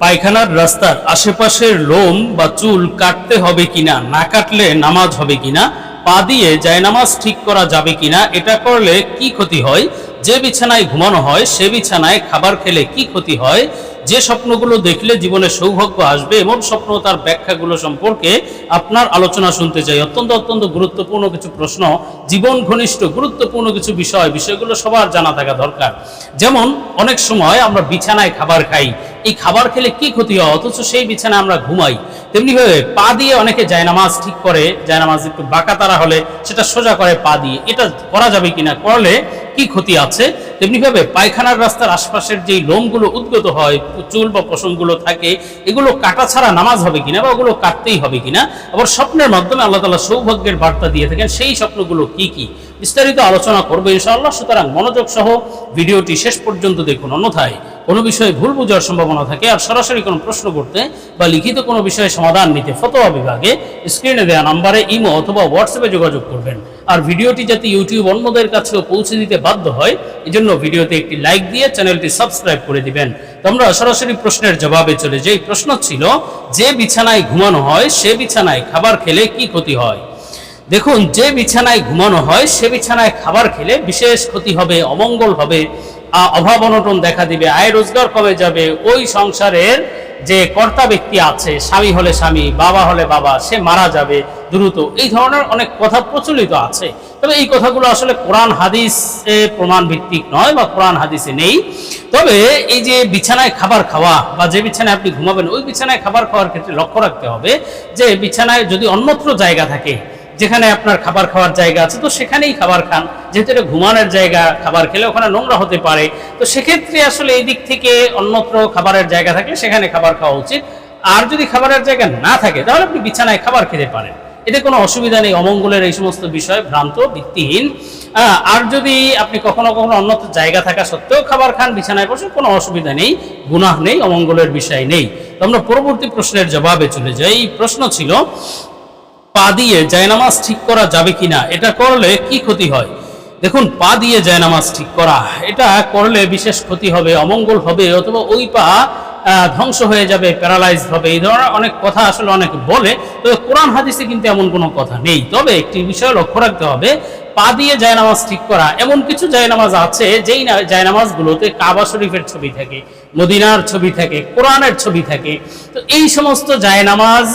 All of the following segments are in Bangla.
পায়খানার রাস্তার আশেপাশের লোম বা চুল কাটতে হবে কিনা, না কাটলে নামাজ হবে কিনা, পা দিয়ে জায়নামাজ ঠিক করা যাবে কিনা, এটা করলে কি ক্ষতি হয়? যে বিছানায় ঘুমানো হয়, সে বিছানায় খাবার খেলে কি ক্ষতি হয়? যে স্বপ্নগুলো দেখলে জীবনে সৌভাগ্য আসবে এমন স্বপ্ন তার ব্যাখ্যাগুলো সম্পর্কে আপনার আলোচনা শুনতে চাই। অত্যন্ত অত্যন্ত গুরুত্বপূর্ণ কিছু প্রশ্ন, জীবন ঘনিষ্ঠ, গুরুত্বপূর্ণ কিছু বিষয়, বিষয়গুলো সবার জানা থাকা দরকার। যেমন, অনেক সময় আমরা বিছানায় খাবার খাই। এই খাবার খেলে কি ক্ষতি হয়? অথচ সেই বিছানায় আমরা ঘুমাই। তেমনি তেমনিভাবে পা দিয়ে অনেকে জায়নামাজ ঠিক করে, জায়নামাজ একটু বাঁকা তারা হলে সেটা সোজা করে পা দিয়ে। এটা করা যাবে কিনা? করলে কি ক্ষতি আছে? তেমনিভাবে পায়খানার রাস্তার আশপাশের যেই লোমগুলো উদ্গত হয়, চুল বা পশমগুলো থাকে, এগুলো কাটা ছাড়া নামাজ হবে কিনা বা ওগুলো কাটতেই হবে কিনা, আবার স্বপ্নের মাধ্যমে আল্লাহ তালা সৌভাগ্যের বার্তা দিয়ে থাকেন, সেই স্বপ্নগুলো কি কি? বিস্তারিত আলোচনা করব ইনশাআল্লাহ। সুতরাং মনোযোগ সহ ভিডিওটি শেষ পর্যন্ত দেখুন। অন্যথায় কোনো বিষয়ে ভুল বোঝার সম্ভাবনা থাকে আর সরাসরি কোনো প্রশ্ন করতে বা লিখিত কোনো বিষয়ে সমাধান নিতে ফতোয়া বিভাগে স্ক্রিনে দেওয়া নাম্বারে ইমো অথবা হোয়াটসঅ্যাপে যোগাযোগ করবেন। আর ভিডিওটি যাতে ইউটিউব অন্যদের কাছেও পৌঁছে দিতে বাধ্য হয়, এজন্য ভিডিওতে একটি লাইক দিয়ে চ্যানেলটি সাবস্ক্রাইব করে দিবেন। তো আমরা সরাসরি প্রশ্নের জবাবে চলে যাই প্রশ্ন ছিল, যে বিছানায় ঘুমানো হয়, সে বিছানায় খাবার খেলে কি ক্ষতি হয়? দেখুন, যে বিছানায় ঘুমানো হয়, সে বিছানায় খাবার খেলে বিশেষ ক্ষতি হবে, অমঙ্গল হবে অভাব অনটন দেখা দিবে, আয় রোজগার কমে যাবে, ওই সংসারের যে কর্তা ব্যক্তি আছে, স্বামী হলে স্বামী, বাবা হলে বাবা, সে মারা যাবে, দ্রুত। এই ধরনের অনেক কথা প্রচলিত আছে। তবে এই কথাগুলো আসলে কোরআন, হাদিসে প্রমাণ ভিত্তিক নয় বা কোরআন, হাদিসে নেই। তবে এই যে বিছানায় খাবার খাওয়া বা যে বিছানায় আপনি ঘুমাবেন, ওই বিছানায় খাবার খাওয়ার ক্ষেত্রে লক্ষ্য রাখতে হবে যে বিছানায় যদি অন্যত্র জায়গা থাকে যেখানে আপনার খাবার খাওয়ার জায়গা আছে, তো সেখানেই খাবার খান। যেহেতু এটা ঘুমানোর জায়গা, খাবার খেলে ওখানে নোংরা হতে পারে। তো সেক্ষেত্রে আসলে এই দিক থেকে অন্যত্র খাবারের জায়গা থাকলে সেখানে খাবার খাওয়া উচিত। আর যদি খাবারের জায়গা না থাকে, তাহলে আপনি বিছানায় খাবার খেতে পারেন। এতে কোনো অসুবিধা নেই। অমঙ্গলের এই সমস্ত বিষয় ভ্রান্ত, ভিত্তিহীন। আর যদি আপনি কখনো কখনো অন্যত্র জায়গা থাকা সত্ত্বেও খাবার খান, বিছানায় বসে, কোনো অসুবিধা নেই। গুনাহ নেই, অমঙ্গলের বিষয় নেই। তো আমরা পরবর্তী প্রশ্নের জবাবে চলে যাই। এই প্রশ্ন ছিল পা দিয়ে জায়নামাজ ঠিক করা যাবে কিনা? এটা করলে কি ক্ষতি হয়? দেখুন, পা দিয়ে জায়নামাজ ঠিক করা, এটা করলে বিশেষ ক্ষতি হবে, অমঙ্গল হবে, অথবা ওই পা ধ্বংস হয়ে যাবে প্যারালাইজ হবে। এই ধরনের অনেক কথা আসলে অনেক বলে, তবে কোরআন হাদিসে কিন্তু এমন কোনো কথা নেই। তবে একটি বিষয় লক্ষ্য রাখতে হবে, পা দিয়ে জায়নামাজ ঠিক করা। এমন কিছু জায়নামাজ আছে যেই জায়নামাজগুলোতে কাবা শরীফের ছবি থাকে, মদিনার ছবি থাকে, কোরআনের ছবি থাকে। তো এই সমস্ত জায়নামাজ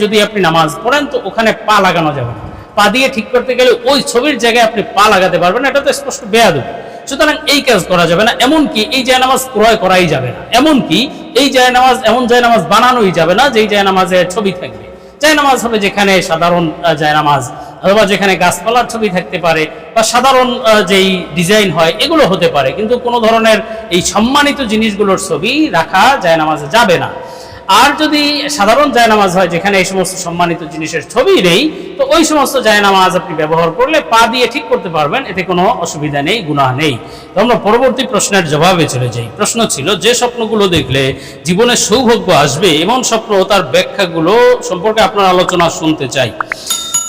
যদি আপনি নামাজ পড়েন, তো ওখানে পা লাগানো যাবে না। পা দিয়ে ঠিক করতে গেলে ওই ছবির জায়গায় আপনি পা লাগাতে পারবেন এটা তো স্পষ্ট বেয়াদব। সুতরাং এই কাজ করা যাবে না। এমনকি এই জায়নামাজ ক্রয় করাই যাবে না। এমনকি এই জায়নামাজ এমন জায়নামাজ বানানোই যাবে না যেই জায়নামাজের ছবি থাকবে। জায়নামাজ হবে যেখানে সাধারণ আহ, জায়নামাজ অথবা যেখানে গাছপালার ছবি থাকতে পারে বা সাধারণ যেই ডিজাইন হয় এগুলো হতে পারে। কিন্তু কোনো ধরনের এই সম্মানিত জিনিসগুলোর ছবি রাখা জায়নামাজে যাবে না। আর যদি সাধারণ জায়নামাজ হয়, যেখানে এই সমস্ত সম্মানিত জিনিসের ছবি নেই, তো ওই সমস্ত জায়নামাজ আপনি ব্যবহার করলে পা দিয়ে ঠিক করতে পারবেন, এতে কোনো অসুবিধা নেই গুণা নেই। তো আমরা পরবর্তী প্রশ্নের জবাবে চলে যাই। প্রশ্ন ছিল, যে স্বপ্নগুলো দেখলে জীবনে সৌভাগ্য আসবে, এমন স্বপ্ন তার ব্যাখ্যাগুলো সম্পর্কে আপনার আলোচনা শুনতে চাই।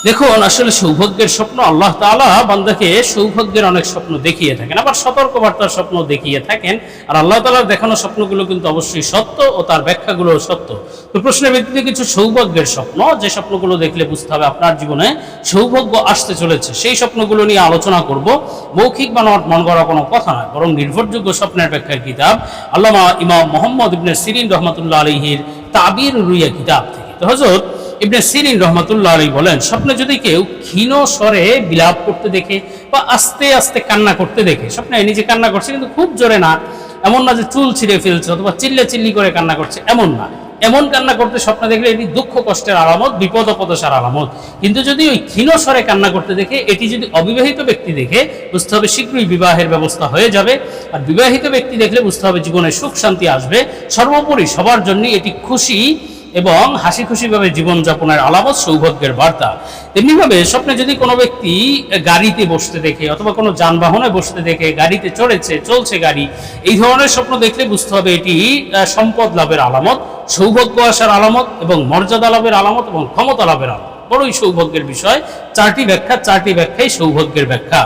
দেখুন, আসলে সৌভাগ্যের স্বপ্ন আল্লাহ তাআলা বান্দাকে সৌভাগ্যের অনেক স্বপ্ন দেখিয়ে থাকেন, আবার সতর্কবার্তার স্বপ্ন দেখিয়ে থাকেন। আর আল্লাহ তাআলার দেখানো স্বপ্নগুলো কিন্তু অবশ্যই সত্য ও তার ব্যাখ্যাগুলো সত্য। তো প্রশ্নের ভিত্তিতে কিছু সৌভাগ্যের স্বপ্ন, যে স্বপ্নগুলো দেখলে বুঝতে হবে আপনার জীবনে সৌভাগ্য আসতে চলেছে, সেই স্বপ্নগুলো নিয়ে আলোচনা করব। মৌখিক বা নট মন করা কোনো কথা নয়, বরং নির্ভরযোগ্য স্বপ্নের ব্যাখ্যার কিতাব, আল্লামা ইমাম মোহাম্মদ ইবনে সিরিন রহমতুল্লাহ আলহির তাবির রুইয়া কিতাব থেকে। তো হজরত ইবনে সিরিন রহমতুল্লাহ আলী বলেন, স্বপ্নে যদি কেউ ক্ষীণ স্বরে বিলাপ করতে দেখে বা আস্তে আস্তে কান্না করতে দেখে, স্বপ্নে নিজে কান্না করছে কিন্তু খুব জোরে না, এমন না যে চুল ছিঁড়ে ফেলছে অথবা চিল্লে চিল্লি করে কান্না করছে, এমন না। এমন কান্না করতে স্বপ্ন দেখলে এটি দুঃখ কষ্টের আলামত, বিপদ অপদশার আলামত। কিন্তু যদি ওই ক্ষীণ স্বরে কান্না করতে দেখে, এটি যদি অবিবাহিত ব্যক্তি দেখে, বুঝতে হবে শীঘ্রই বিবাহের ব্যবস্থা হয়ে যাবে। আর বিবাহিত ব্যক্তি দেখলে বুঝতে হবে জীবনে সুখ শান্তি আসবে। সর্বোপরি সবার জন্য এটি খুশি এবং হাসি খুশিভাবে জীবনযাপনের আলামত সৌভাগ্যের বার্তা। তেমনিভাবে স্বপ্নে যদি কোনো ব্যক্তি গাড়িতে বসতে দেখে অথবা কোনো যানবাহনে বসতে দেখে গাড়িতে চড়েছে, চলছে গাড়ি, এই ধরনের স্বপ্ন দেখলে বুঝতে হবে এটি সম্পদ লাভের আলামত, সৌভাগ্য আসার আলামত এবং মর্যাদা লাভের আলামত এবং ক্ষমতা লাভের আলামত। বড়ই সৌভাগ্যের বিষয়, চারটি ব্যাখ্যা, চারটি ব্যাখ্যাই সৌভাগ্যের ব্যাখ্যা।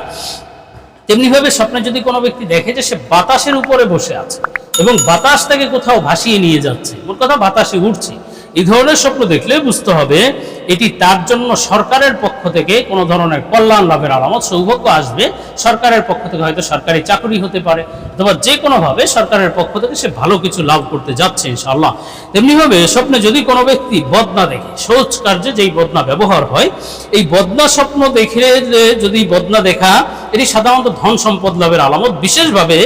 তেমনিভাবে স্বপ্নে যদি কোনো ব্যক্তি দেখে যে সে বাতাসের উপরে বসে আছে এবং বাতাস তাকে কোথাও ভাসিয়ে নিয়ে যাচ্ছে, মোট কথা বাতাসে উঠছে এই ধরনের স্বপ্ন দেখলে বুঝতে হবে এটি তার জন্য সরকারের পক্ষ থেকে কোনো ধরনের কল্যাণ লাভের আলামত, সৌভাগ্য আসবে। সরকারের পক্ষ থেকে হয়তো সরকারি চাকরি হতে পারে, অথবা যে কোনোভাবে সরকারের পক্ষ থেকে সে ভালো কিছু লাভ করতে যাচ্ছে, ইনশাআল্লাহ। তেমনিভাবে স্বপ্নে যদি কোনো ব্যক্তি বদনা দেখে শৌচ কার্যে যেই বদনা ব্যবহার হয়, এই বদনা স্বপ্ন দেখে যদি বদনা দেখা, এটি সাধারণত ধন সম্পদ লাভের আলামত। বিশেষভাবে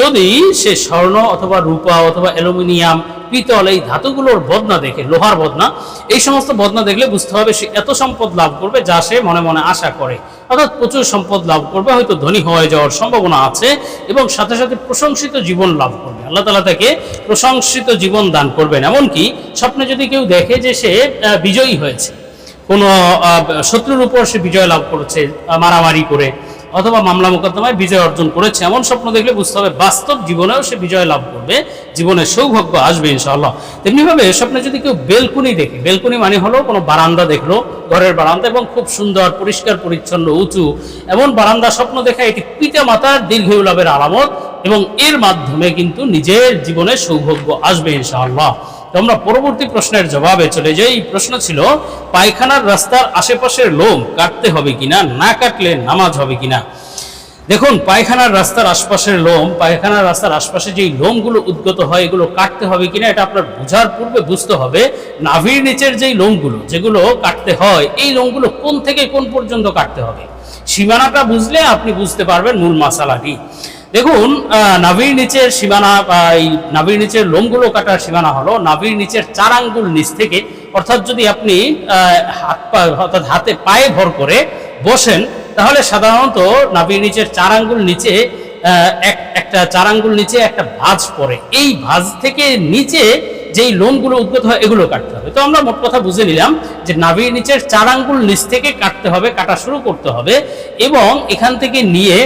যদি সে স্বর্ণ অথবা রূপা অথবা অ্যালুমিনিয়াম পিতল, এই ধাতুগুলোর বদনা দেখে, লোহার বদনা, এই সমস্ত বদনা দেখলে বুঝতে হবে সে এত সম্পদ লাভ করবে যা সে মনে মনে আশা করে। অর্থাৎ প্রচুর সম্পদ লাভ করবে, হয়তো ধনী হয়ে যাওয়ার সম্ভাবনা আছে এবং সাথে সাথে প্রশংসিত জীবন লাভ করবে। আল্লাহ তালা তাকে প্রশংসিত জীবন দান করবেন। এমনকি স্বপ্নে যদি কেউ দেখে যে সে বিজয়ী হয়েছে, কোনো শত্রুর উপর সে বিজয় লাভ করেছে মারামারি করে অথবা মামলা মোকদ্দমায় বিজয় অর্জন করেছে। এমন স্বপ্ন দেখলে বুঝতে হবে বাস্তব জীবনেও সে বিজয় লাভ করবে। জীবনে সৌভাগ্য আসবে ইনশাআল্লাহ। তেমনিভাবে স্বপ্নে যদি কেউ বেলকুনি দেখে, বেলকুনি মানে হলো কোনো বারান্দা দেখল, ঘরের বারান্দা এবং খুব সুন্দর, পরিষ্কার, পরিচ্ছন্ন, উঁচু, এমন বারান্দা স্বপ্ন দেখা, এটি পিতা মাতার দীর্ঘায়ু লাভের আলামত এবং এর মাধ্যমে কিন্তু নিজের জীবনে সৌভাগ্য আসবে ইনশাআল্লাহ। তো আমরা পরবর্তী প্রশ্নের জবাবে চলে যাই প্রশ্ন ছিল, পায়খানার রাস্তার আশেপাশের লোম কাটতে হবে কিনা, না কাটলে নামাজ হবে কিনা? দেখুন, পায়খানার রাস্তার আশপাশের লোম, পায়খানার রাস্তার আশপাশে যেই লোমগুলো উদ্গত হয়, এগুলো কাটতে হবে কিনা, এটা আপনার বোঝার পূর্বে বুঝতে হবে। নাভির নিচের যেই লোমগুলো, যেগুলো কাটতে হয়, এই লোমগুলো কোন থেকে কোন পর্যন্ত কাটতে হবে? সীমানাটা বুঝলে আপনি বুঝতে পারবেন মূল মশালাটি। দেখুন নাভির নিচের সীমানা এই নাভির নিচের লোমগুলো কাটার সীমানা হলো নাভির নিচের চার আঙ্গুল নিচ থেকে। অর্থাৎ যদি আপনি হাত পা, অর্থাৎ হাতে পায়ে ভর করে বসেন, তাহলে সাধারণত নাভির নিচের চার আঙ্গুল নিচে এক, একটা চার আঙ্গুল নিচে একটা ভাঁজ পড়ে। এই ভাঁজ থেকে নিচে যেই লোমগুলো উদ্গত হয়, এগুলো কাটতে হবে। তো আমরা মোট কথা বুঝে নিলাম যে নাভির নিচের চার আঙ্গুল নিচ থেকে কাটতে হবে, কাটা শুরু করতে হবে এবং এখান থেকে নিয়ে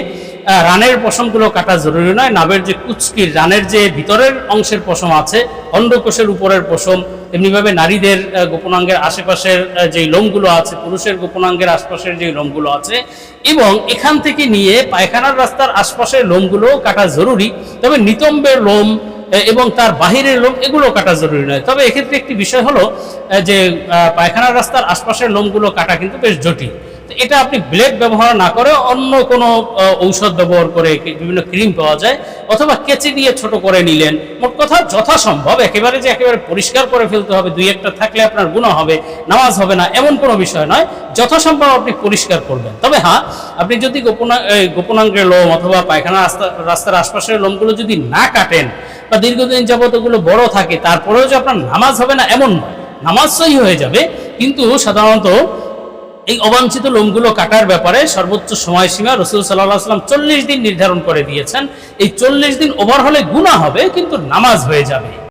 রানের পশমগুলো কাটা জরুরি নয়। নাভের যে কুচকির রানের যে ভিতরের অংশের পশম আছে, অন্ডকোষের উপরের পশম, এমনিভাবে নারীদের গোপনাঙ্গের আশেপাশের যেই লোমগুলো আছে, পুরুষের গোপনাঙ্গের আশপাশের যেই লোমগুলো আছে, এবং এখান থেকে নিয়ে পায়খানার রাস্তার আশপাশের লোমগুলো কাটা জরুরি। তবে নিতম্বের লোম এবং তার বাহিরের লোম, এগুলো কাটা জরুরি নয়। তবে এক্ষেত্রে একটি বিষয় হলো যে পায়খানার রাস্তার আশপাশের লোমগুলো কাটা কিন্তু বেশ জটিল। এটা আপনি ব্লেড ব্যবহার না করে অন্য কোনো ঔষধ ব্যবহার করে বিভিন্ন ক্রিম পাওয়া যায়, অথবা কেচি দিয়ে ছোট করে নিলেন, মোট কথা যথাসম্ভব, একেবারে যে একেবারে পরিষ্কার করে ফেলতে হবে, দুই একটা থাকলে আপনার গুণা হবে, নামাজ হবে না, এমন কোনো বিষয় নয়, যথাসম্ভব আপনি পরিষ্কার করবেন। তবে হ্যাঁ আপনি যদি গোপনা গোপনাঙ্গের লোম অথবা পায়খানা রাস্তা, রাস্তার আশপাশের লোমগুলো যদি না কাটেন, বা দীর্ঘদিন যাবত ওগুলো বড় থাকে, তারপরেও যে আপনার নামাজ হবে না, এমন নয়। নামাজ সহি হয়ে যাবে, কিন্তু সাধারণত এই অবাঞ্ছিত লোমগুলো কাটার ব্যাপারে সর্বোচ্চ সময়সীমা রসুল সাল্লাহ সাল্লাম চল্লিশ দিন নির্ধারণ করে দিয়েছেন। এই চল্লিশ দিন ওভার হলে গুণা হবে, কিন্তু নামাজ হয়ে যাবে।